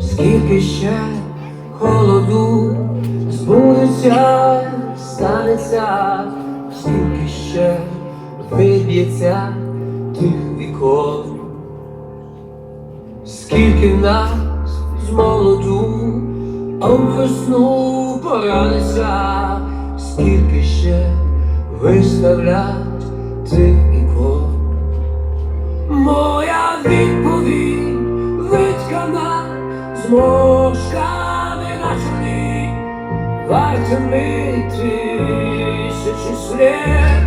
скільки ще холоду збудеться, станеться, скільки ще виб'ється тих вікон, скільки нас з молоду, у весну пораниться, скільки ще виставлять тих ікон. Моя відповідь виткана зморшками на чолі, вартими тисячі слів.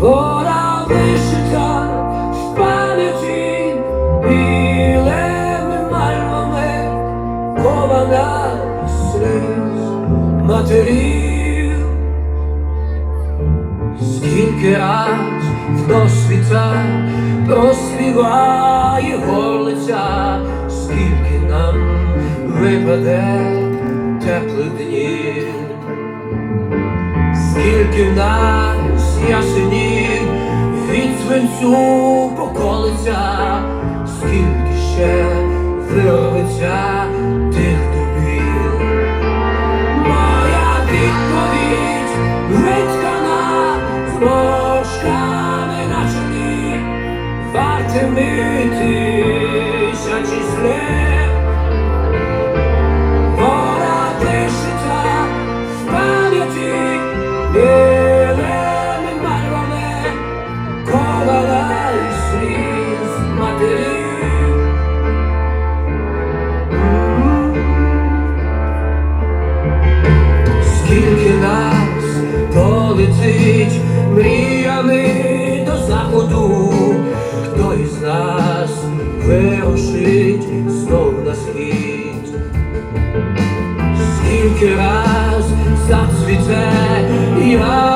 Вода вишита в пам'яті білими мальвами, кована з сліз матерів. Скільки раз в досвіта проспіває нам випаде теплих днів, скільки в нас ясенів від свинцю поколиться, скільки ще вирветься тих дубів. Моя відповідь виткана з мошками на чолі, вартими тисячі слів. Вона мріями до заходу, хто із нас вирушить знов на схід, скільки раз зацвіте яблуня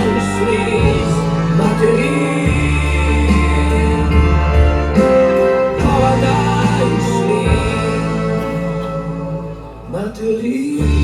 Кована із сліз матерів.